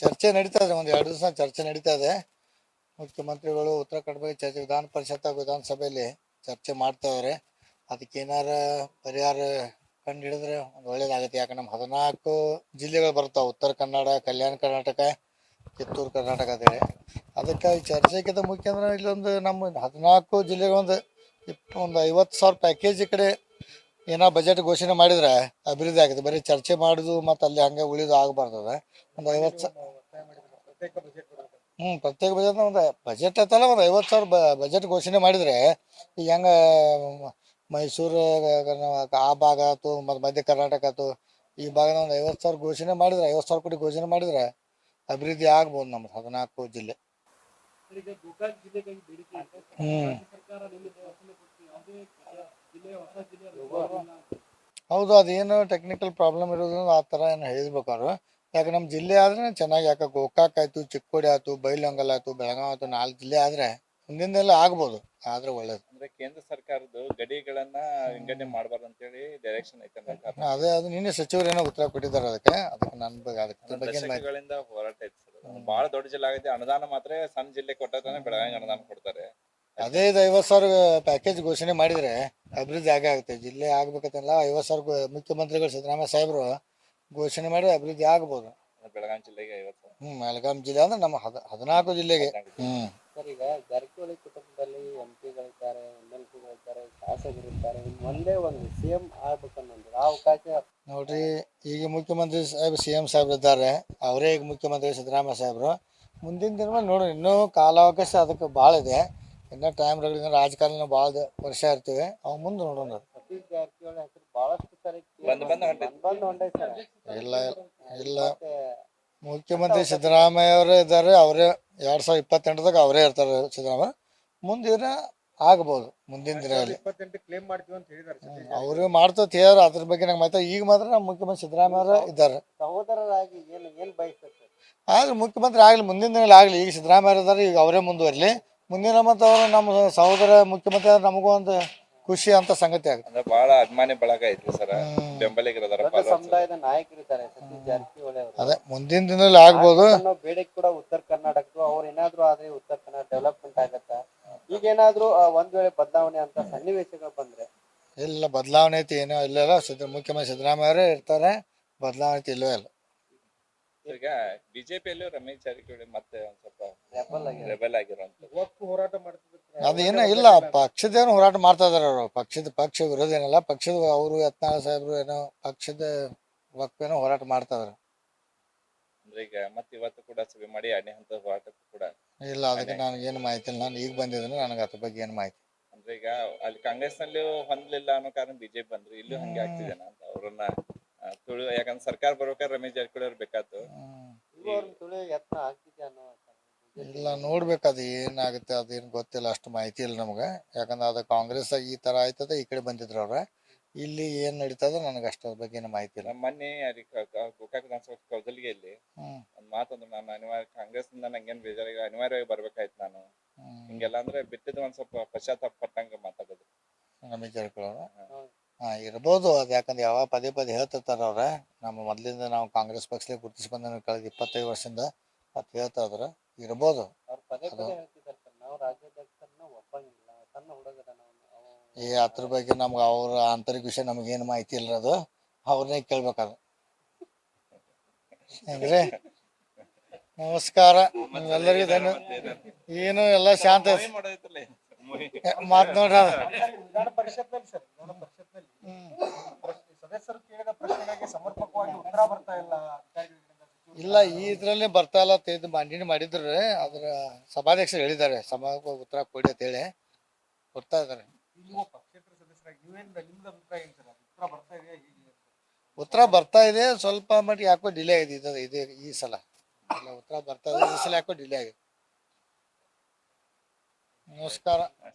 ಚರ್ಚೆ ನಡೀತಾ ಇದೆ, ಒಂದು ಎರಡು ದಿವಸ ಚರ್ಚೆ ನಡೀತಾ ಇದೆ. ಮುಖ್ಯಮಂತ್ರಿಗಳು ಉತ್ತರ ಕನ್ನಡ ಚರ್ಚೆ ವಿಧಾನ ಪರಿಷತ್ ವಿಧಾನಸಭೆಯಲ್ಲಿ ಚರ್ಚೆ ಮಾಡ್ತಾ ಇದಾರೆ. ಅದಕ್ಕೆ ಏನಾರ ಪರಿಹಾರ ಕಂಡು ಹಿಡಿದ್ರೆ ಒಂದು ಒಳ್ಳೇದಾಗುತ್ತೆ. ಯಾಕಂದ್ರೆ ನಮ್ಮ ಹದಿನಾಲ್ಕು ಜಿಲ್ಲೆಗಳು ಬರ್ತಾವೆ ಉತ್ತರ ಕನ್ನಡ, ಕಲ್ಯಾಣ ಕರ್ನಾಟಕ, ಕಿತ್ತೂರು ಕರ್ನಾಟಕ ಅಂತೇಳಿ ಅದಕ್ಕೆ ಚರ್ಚೆಗಿಂತ ಮುಖ್ಯ ಅಂದ್ರೆ ಇಲ್ಲೊಂದು ನಮ್ಮ ಹದಿನಾಲ್ಕು ಜಿಲ್ಲೆಗೊಂದು ಇಪ್ಪ ಒಂದು ಐವತ್ತು ಸಾವಿರ ಪ್ಯಾಕೇಜ್ ಈ ಕಡೆ ಏನೋ ಬಜೆಟ್ ಘೋಷಣೆ ಮಾಡಿದ್ರೆ ಅಭಿವೃದ್ಧಿ ಆಗುತ್ತೆ. ಬರೀ ಚರ್ಚೆ ಮಾಡುದು ಮತ್ತೆ ಅಲ್ಲಿ ಹಂಗೆ ಉಳಿದು ಆಗಬಾರ್ದದ. ಒಂದು ಐವತ್ತು ಹ್ಞೂ ಪ್ರತ್ಯೇಕ ಬಜೆಟ್ ಒಂದು ಬಜೆಟ್ ಐತಲ್ಲ, ಒಂದು ಐವತ್ತು ಸಾವಿರ ಬಜೆಟ್ ಘೋಷಣೆ ಮಾಡಿದರೆ ಈಗ ಹೆಂಗೆ ಮೈಸೂರು, ಆ ಭಾಗ ಆಯ್ತು, ಮತ್ತು ಮಧ್ಯ ಕರ್ನಾಟಕ ಆಯ್ತು, ಈ ಭಾಗ ಒಂದು ಐವತ್ತು ಸಾವಿರ ಘೋಷಣೆ ಮಾಡಿದ್ರೆ, ಐವತ್ತು ಸಾವಿರ ಕೋಟಿ ಘೋಷಣೆ ಮಾಡಿದ್ರೆ ಅಭಿವೃದ್ಧಿ ಆಗ್ಬೋದು ನಮ್ದು ಹದಿನಾಲ್ಕು ಜಿಲ್ಲೆ. ಹೌದು ಅದೇನು ಟೆಕ್ನಿಕಲ್ ಪ್ರಾಬ್ಲಮ್ ಇರೋದ್ರಿಂದ ಆ ಥರ ಏನು ಹೇಳ್ಬೇಕು ಅವ್ರು. ಯಾಕೆ ನಮ್ಮ ಜಿಲ್ಲೆ ಆದ್ರೆ ಚೆನ್ನಾಗಿ ಯಾಕೆ ಗೋಕಾಕ್ ಆಯ್ತು ಚಿಕ್ಕೋಡಿ ಆಯ್ತು ಬೈಲಂಗಲ್ ಆಯ್ತು ಬೆಳಗಾವ್ ಆಯ್ತು ನಾಲ್ಕು ಜಿಲ್ಲೆ ಆದ್ರೆ ಮುಂದಿನೆಲ್ಲ ಆಗ್ಬೋದು ಆದ್ರೆ ಒಳ್ಳೇದು. ಅಂದ್ರೆ ಕೇಂದ್ರ ಸರ್ಕಾರದ ಗಡಿಗಳನ್ನ ವಿಂಗಡಣೆ ಮಾಡಬಾರ್ದು ಅಂತೇಳಿ ಡೈರೆಕ್ಷನ್ ಐತೆ ಅದೇ ಅದು ನಿನ್ನೆ ಸಚಿವರು ಏನೋ ಉತ್ತರ ಕೊಟ್ಟಿದ್ದಾರೆ ಅದಕ್ಕೆ ಅದಕ್ಕೆ ನನ್ನ ಬಗ್ಗೆ ಅದಕ್ಕೆ ಬಗ್ಗೆ ಏನ್ ಮಾಹಿತಿ? ದಶಕಗಳಿಂದ ಹೋರಾಟ ಐತೆ ಸರ್ ಬಹಳ ದೊಡ್ಡ ಜಿಲ್ಲೆ ಆಗೈತೆ ಅನುದಾನ ಮಾತ್ರ ಸಣ್ಣ ಜಿಲ್ಲೆ ಕೊಟ್ಟಾಗ ಬೆಳಗಾವಿ ಅನುದಾನ ಕೊಡ್ತಾರೆ. ಅದೇ ಇದು ಐವತ್ತು ಸಾವಿರ ಪ್ಯಾಕೇಜ್ ಘೋಷಣೆ ಮಾಡಿದ್ರೆ ಅಭಿವೃದ್ಧಿ ಆಗೇ ಆಗುತ್ತೆ. ಜಿಲ್ಲೆ ಆಗ್ಬೇಕಂತಲ್ಲ ಐವತ್ತು ಸಾವಿರ ಗೋ- ಮುಖ್ಯಮಂತ್ರಿಗಳು ಸಿದ್ದರಾಮಯ್ಯ ಸಾಹೇಬರು ಘೋಷಣೆ ಮಾಡಿ ಅಭಿವೃದ್ಧಿ ಆಗ್ಬೋದು. ಬೆಳಗಾವಿ ಜಿಲ್ಲೆಗೆ ಐವತ್ತು ಹ್ಮ್ ಬೆಳಗಾಂ ಜಿಲ್ಲೆ ಅಂದ್ರೆ ನಮ್ಮ ಹದ ಹದಿನಾಲ್ಕು ಜಿಲ್ಲೆಗೆ. ಹ್ಮ್. ಸರ್ ಈಗ ಜಾರಕಿಹೊಳಿ ಕುಟುಂಬದಲ್ಲಿ ಎಂ ಪಿಗಳಿದ್ದಾರೆ ಎಂ ಎಲ್ ಪಿಗಳಿದ್ದಾರೆ ಶಾಸಕರಿದ್ದಾರೆ ಒಂದೇ ಒಂದು ಸಿ ಎಂ ಆಗ್ಬೇಕನ್ನೋದು ಆ ಅವಕಾಶ ನೋಡ್ರಿ ಈಗ ಮುಖ್ಯಮಂತ್ರಿ ಸಾಹೇಬ್ ಸಿ ಎಂ ಸಾಹೇಬ್ರು ಇದ್ದಾರೆ. ಅವರೇ ಈಗ ಮುಖ್ಯಮಂತ್ರಿ ಸಿದ್ದರಾಮಯ್ಯ ಸಾಹೇಬರು. ಮುಂದಿನ ದಿನ ನೋಡ್ರಿ ಇನ್ನೂ ಕಾಲಾವಕಾಶ ಅದಕ್ಕೆ ಭಾಳ ಇದೆ. ಇನ್ನೂ ಟೈಮ್ ಇನ್ನು ರಾಜಕಾರಣ ಭಾಳ ವರ್ಷ ಇರ್ತೀವಿ. ಅವ್ ಮುಂದೆ ನೋಡೋಣ. ಸತೀಶ್ ಜಾರಕಿಹೊಳಿ ಹೆಸರು ಬಹಳಷ್ಟು ಸರಿ ಬಂದ್ ಬಂದ್ ಹೊಂಟೈತೆ. ಬಂದ್ ಸರ್. ಇಲ್ಲ ಇಲ್ಲ. ಮುಖ್ಯಮಂತ್ರಿ ಸಿದ್ದರಾಮಯ್ಯ ಅವರೇ ಇದ್ದಾರೆ ಅವರೇ ಎರಡ್ ಸಾವಿರದ ಇಪ್ಪತ್ತೆಂಟದಾಗ ಅವರೇ ಇರ್ತಾರೆ ಸಿದ್ದರಾಮಯ್ಯ. ಮುಂದಿನ ಆಗ್ಬೋದು ಮುಂದಿನ ದಿನದಲ್ಲಿ ಇಪ್ಪತ್ತೆಂಟು ಕ್ಲೇಮ್ ಮಾಡ್ತೀವಿ ಅಂತ ಹೇಳಿದ್ದಾರೆ ಸತೀಶ್ ಅವರು ಮಾಡ್ತೋತ್ ಹೇಳ್ಯಾರ ಅದ್ರ ಬಗ್ಗೆ ನಂಗೆ ಮಾಹಿತಿ ಈಗ ಮಾತ್ರ ನಮ್ಮ ಮುಖ್ಯಮಂತ್ರಿ ಸಿದ್ದರಾಮಯ್ಯ ಇದ್ದಾರೆ. ಸಹೋದರರಾಗಿ ಏನು ಏನು ಬಯಸ್ತಾರೆ ಸರ್ ಆದ್ರೆ ಮುಖ್ಯಮಂತ್ರಿ ಆಗಲಿ ಮುಂದಿನ ದಿನ ಆಗಲಿ ಈಗ ಸಿದ್ದರಾಮಯ್ಯ ಇದ್ದಾರೆ ಈಗ ಅವರೇ ಮುಂದುವರಲಿ. ಮುಂದಿನ ಮತ್ತು ಅವರು ನಮ್ಮ ಸಹೋದರ ಮುಖ್ಯಮಂತ್ರಿ ಆದ್ರೆ ನಮಗೂ ಒಂದು ಖುಷಿ ಅಂತ ಸಂಗತಿ ಆಗುತ್ತೆ. ಅಂದ್ರೆ ಬಹಳ ಅಭಿಮಾನಿ ಬಳಗ ಐತಿ ಸರ್. ಬೆಂಬಲಿಗರದಾರ ದೊಡ್ಡ ಸಮುದಾಯದ ನಾಯಕರಿದ್ದಾರೆ ಸತೀಶ್ ಜಾರಕಿಹೊಳಿ ಅವರು. ಅದೇ ಮುಂದಿನ ದಿನದಲ್ಲಿ ಆಗ್ಬೋದು. ಅನ್ನೋ ಬೇಡಿಕೆ ಕೂಡ ಉತ್ತರ ಕರ್ನಾಟಕದ್ದು ಅವ್ರು ಏನಾದ್ರು ಆದ್ರೆ ಉತ್ತರ ಕನ್ನಡ ಡೆವಲಪ್ಮೆಂಟ್ ಆಗತ್ತಾ? ಈಗ ಏನಾದ್ರು ಒಂದ್ ವೇಳೆ ಬದಲಾವಣೆ ಅಂತ ಸನ್ನಿವೇಶಗಳು ಬಂದ್ರೆ? ಇಲ್ಲ ಬದಲಾವಣೆ ಐತಿ ಏನೋ ಇಲ್ಲ ಇಲ್ಲ. ಸಿದ್ದ ಮುಖ್ಯಮಂತ್ರಿ ಸಿದ್ದರಾಮಯ್ಯ ಅವರೇ ಇರ್ತಾರೆ. ಬದಲಾವಣೆ ಐತಿ ಇಲ್ಲವೇ ಇಲ್ಲ. ಈಗ ಬಿಜೆಪಿಯಲ್ಲೂ ರಮೇಶ್ ಜಾರಕಿಹೊಳಿ ಮತ್ತೆ ಒಂದ್ ಸ್ವಲ್ಪ ರೆಬಲ್ ಆಗಿ ರೆಬೆಲ್ ಆಗಿರುವಂತ ಒಪ್ಪು ಹೋರಾಟ ಮಾಡ್ತಿದ್ರು ಅದೇನೋ ಇಲ್ಲ. ಪಕ್ಷದೇನು ಹೋರಾಟ ಮಾಡ್ತಾ ಇದಾರೆ ಅವರು. ಪಕ್ಷದ ಪಕ್ಷ ವಿರೋಧ ಏನಲ್ಲ ಪಕ್ಷದ ಅವರು ಯತ್ನಾಳ ಸಾಹೇಬ್ರು ಏನೋ ಪಕ್ಷದ ವಕ್ಕೇನೋ ಹೋರಾಟ ಮಾಡ್ತಾ ಇದಾರೆ ಅಂದ್ರೆ ಈಗ ಮತ್ತೆ ಇವತ್ತು ಕೂಡ ಸಭೆ ಮಾಡಿ ಎರಡನೇ ಹಂತದ ಹೋರಾಟಕ್ಕೂ ಕೂಡ ಇಲ್ಲ ಅದಕ್ಕೆ ನನಗೇನು ಮಾಹಿತಿ ಇಲ್ಲ. ನಾನು ಈಗ ಬಂದಿದ್ದೀನಿ. ನನಗೆ ಅದ್ರ ಬಗ್ಗೆ ಏನು ಮಾಹಿತಿ ಅಂದ್ರೆ ಈಗ ಅಲ್ಲಿ ಕಾಂಗ್ರೆಸ್ನಲ್ಲಿ ಹೊಂದ್ಲಿಲ್ಲ ಅನ್ನೋ ಕಾರಣ ಬಿಜೆಪಿ ಬಂದ್ರು. ಇಲ್ಲಿ ಹಂಗೆ ಆಗ್ತಿದೇನ ಅಂತ ಅವ್ರನ್ನ ತುಳು ಯಾಕಂದ್ರೆ ಸರ್ಕಾರ ಬರ್ಬೇಕಾದ್ರೆ ರಮೇಶ್ ಜಾರಕಿಹೊಳಿ ಅವ್ರು ಬೇಕಾತು ಆಗ್ತಿದೆ ಇಲ್ಲ ನೋಡ್ಬೇಕು ಅದು ಏನಾಗುತ್ತೆ ಅದೇನು ಗೊತ್ತಿಲ್ಲ ಅಷ್ಟು ಮಾಹಿತಿ ಇಲ್ಲ ನಮ್ಗೆ. ಯಾಕಂದ್ರೆ ಅದು ಕಾಂಗ್ರೆಸ್ ಈ ತರ ಆಯ್ತದ ಈ ಕಡೆ ಬಂದಿದ್ರು ಅವ್ರ. ಇಲ್ಲಿ ಏನ್ ನಡೀತದ ನನಗೆ ಅಷ್ಟರ ಬಗ್ಗೆ ಏನು ಮಾಹಿತಿ ಇಲ್ಲ. ನಮ್ಮ ಮೊನ್ನೆ ಅಲ್ಲಿ ಕ- ಕ- ಗೋಕಾಕ್ ವಿಧಾನಸಭಾ ಕೌದಲ್ಗಿಯಲ್ಲಿ ಹ್ಮ್. ಒಂದ್ ಮಾತಂದ್ರು ನಾನು ಅನಿವಾರ್ಯ ಕಾಂಗ್ರೆಸ್ನಿಂದ ನಂಗೇನ್ ಬೇಜಾರಿಲ್ಲ ಅನಿವಾರ್ಯವಾಗಿ ಬರ್ಬೇಕಾಯ್ತು ನಾನು. ಹ್ಮ್. ಹಿಂಗೆಲ್ಲ ಅಂದ್ರೆ ಬಿಟ್ಟಿದ್ದು ಒಂದ್ ಸ್ವಲ್ಪ ಪಶ್ಚಾತ್ತಾಪ ಪಟ್ಟಂಗ ಮಾತಾಡೋದು. ಹಾ. ಇರ್ಬೋದು ಅದು ಯಾಕಂದ್ರೆ ಯಾವ ಪದೇ ಪದೇ ಹೇಳ್ತಿರ್ತಾರ ಅವ್ರ. ನಮ್ಮ ಮೊದ್ಲಿಂದ ನಾವು ಕಾಂಗ್ರೆಸ್ ಪಕ್ಷಲೇ ಗುರುತಿಸಿ ಬಂದ ಕಳೆದ ಇಪ್ಪತ್ತೈದು ವರ್ಷದಿಂದ ಅದ್ ಹೇಳ್ತಾ ಇದ್ರ. ಇರ್ಬೋದು. ಅವ್ರು ಪದೇ ಪದೇ ಹೇಳ್ತಿದ್ದಾರೆ ಸರ್. ನಾವು ರಾಜ್ಯಾಧ್ಯಕ್ಷರನ್ನ ಒಪ್ಪಂಗಿಲ್ಲ ಸಣ್ಣ ಹುಡುಗರ ನಾವು ಅವ- ಈ ಅದ್ರ ಬಗ್ಗೆ ನಮ್ಗೆ ಅವ್ರ ಆಂತರಿಕ ವಿಷಯ ನಮ್ಗೆ ಏನು ಮಾಹಿತಿ ಇಲ್ಲ ಅದು ಅವ್ರನ್ನೇ ಕೇಳ್ಬೇಕದು. ಹೆಂಗ್ರಿ? ನಮಸ್ಕಾರ. ಎಲ್ಲರಿಗೂ ಧನ್ಯ ಏನು ಎಲ್ಲ ಶಾಂತ ಮಾತ್ ನೋಡ್ರಿ ಇಲ್ಲ, ಈ ಇದ್ರಲ್ಲಿ ಬರ್ತಾ ಇಲ್ಲ ತೆಗೆದು ಮಂಡನೆ ಮಾಡಿದ್ರು ಅದ್ರ ಸಭಾಧ್ಯಕ್ಷರು ಹೇಳಿದ್ದಾರೆ ಸಭಾ ಉತ್ತರ ಕೊಡಿ ಅಂತ ಹೇಳಿ, ಕೊಡ್ತಾ ಇದಾರೆ ಉತ್ತರ ಬರ್ತಾ ಇದೆಯಾ ಬರ್ತಾ ಇದೆ, ಸ್ವಲ್ಪ ಮಟ್ಟಿಗೆ ಯಾಕೋ ಡಿಲೇ ಆಗಿದೆ ಇದು ಈ ಸಲ. ಉತ್ತರ ಬರ್ತಾ ಇದೆ, ಈ ಸಲ ಯಾಕೋ ಡಿಲೇ ಆಗಿದೆ. ನಮಸ್ಕಾರ.